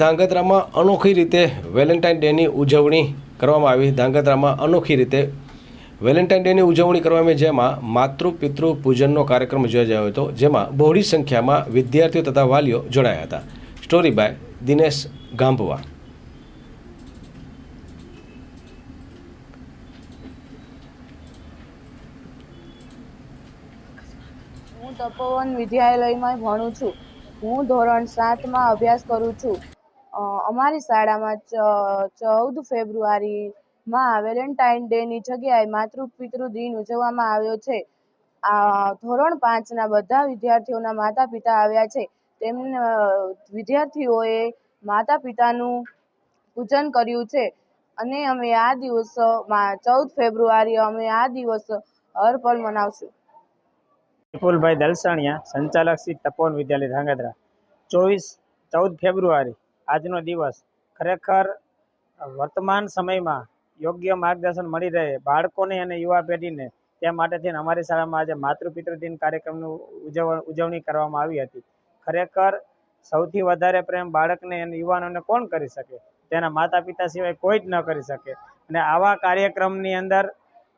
ધાંગધ્રામાં અનોખી રીતે વેલેન્ટાઇન ડેની ઉજવણી કરવામાં આવી. ધાંગધ્રામાં અનોખી રીતે વેલેન્ટાઇન ડેની ઉજવણી કરવામાં જેમાં માતૃ પિતૃ પૂજનનો કાર્યક્રમ યોજાયો હતો, જેમાં બહોળી સંખ્યામાં વિદ્યાર્થીઓ તથા વાલીઓ જોડાયા હતા. Story by Dinesh Gambhava. તપોવન વિદ્યાલયમાં ભણું છું. હું ધોરણ સાતમાં અભ્યાસ કરું છું. અમારી શાળામાં ચૌદ ફેબ્રુઆરીમાં વેલેન્ટાઇન ડેની જગ્યાએ માતૃ પિતૃ દિન ઉજવવામાં આવ્યો છે. આ ધોરણ પાંચના બધા વિદ્યાર્થીઓના માતા પિતા આવ્યા છે. તેમને, વિદ્યાર્થીઓએ માતા પિતાનું પૂજન કર્યું છે. અને અમે આ દિવસ ચૌદ ફેબ્રુઆરી અમે આ દિવસ હર પલ મનાવશું. વિપુલભાઈ દલસાણિયા, સંચાલક શ્રી તપોવન વિદ્યાલય ધ્રાંગધ્રા ચોવીસ ચૌદ ફેબ્રુઆરી. આજનો દિવસ. ખરેખર, વર્તમાન સમયમાં યોગ્ય માર્ગદર્શન મળી રહે બાળકોને અને યુવા પેઢીને, તે માટે થઈને અમારી શાળામાં આજે માતૃ દિન કાર્યક્રમનું ઉજવ ઉજવણી કરવામાં આવી હતી. ખરેખર, સૌથી વધારે પ્રેમ બાળકને અને યુવાનોને કોણ કરી શકે? તેના માતા પિતા સિવાય કોઈ જ ન કરી શકે. અને આવા કાર્યક્રમની અંદર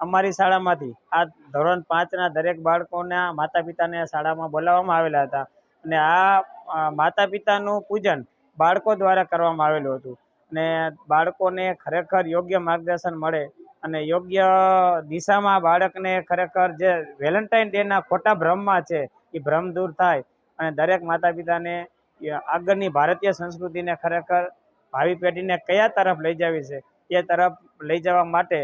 અમારી શાળામાંથી આ ધોરણ પાંચના દરેક બાળકોના માતા પિતાને શાળામાં બોલાવવામાં આવેલા હતા. અને આ માતા પિતાનું પૂજન બાળકો દ્વારા કરવામાં આવેલું હતું. અને બાળકોને ખરેખર યોગ્ય માર્ગદર્શન મળે અને યોગ્ય દિશામાં બાળકને ખરેખર જે વેલેન્ટાઇન ડેના ખોટા ભ્રમમાં છે, એ ભ્રમ દૂર થાય અને દરેક માતા પિતાને આગળની ભારતીય સંસ્કૃતિને ખરેખર ભાવિ પેઢીને કયા તરફ લઈ જવી છે, એ તરફ લઈ જવા માટે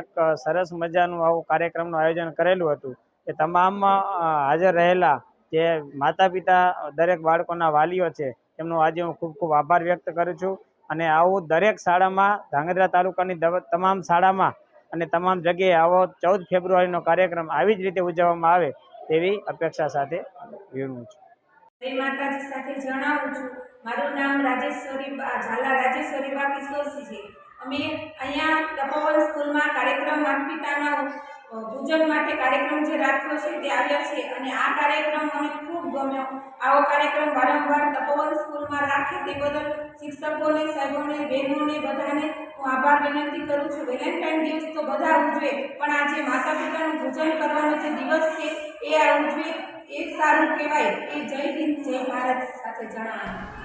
એક સરસ મજાનું આવું કાર્યક્રમનું આયોજન કરેલું હતું. એ તમામ હાજર રહેલા જે માતા પિતા દરેક બાળકોના વાલીઓ છે એમનો આજે હું ખૂબ ખૂબ આભાર વ્યક્ત કરું છું. અને આવું દરેક શાળામાં, ધાંગધ્રા તાલુકાની તમામ શાળામાં અને તમામ જગ્યાએ આવો ચૌદ ફેબ્રુઆરીનો કાર્યક્રમ આવી જ રીતે ઉજવવામાં આવે તેવી અપેક્ષા સાથે વિરમું છું. જય છું. રાખ્યો છે તે આવ્યા છે. અને આ કાર્યક્રમ મને ખૂબ ગમ્યો. આવો કાર્યક્રમ વારંવાર તપોવન સ્કૂલમાં રાખે તે બદલ શિક્ષકોને, સાહેબોને, બહેનોને બધાને હું આભાર વિનંતી કરું છું. વેલેન્ટાઇન દિવસ તો બધા ઉજવે, પણ આજે માતા પિતાનું પૂજન કરવાનો જે દિવસ છે, એ આ ઉજવે. એ સારું કહેવાય. એ જય હિન્દ, જય ભારત સાથે જણાવ્યું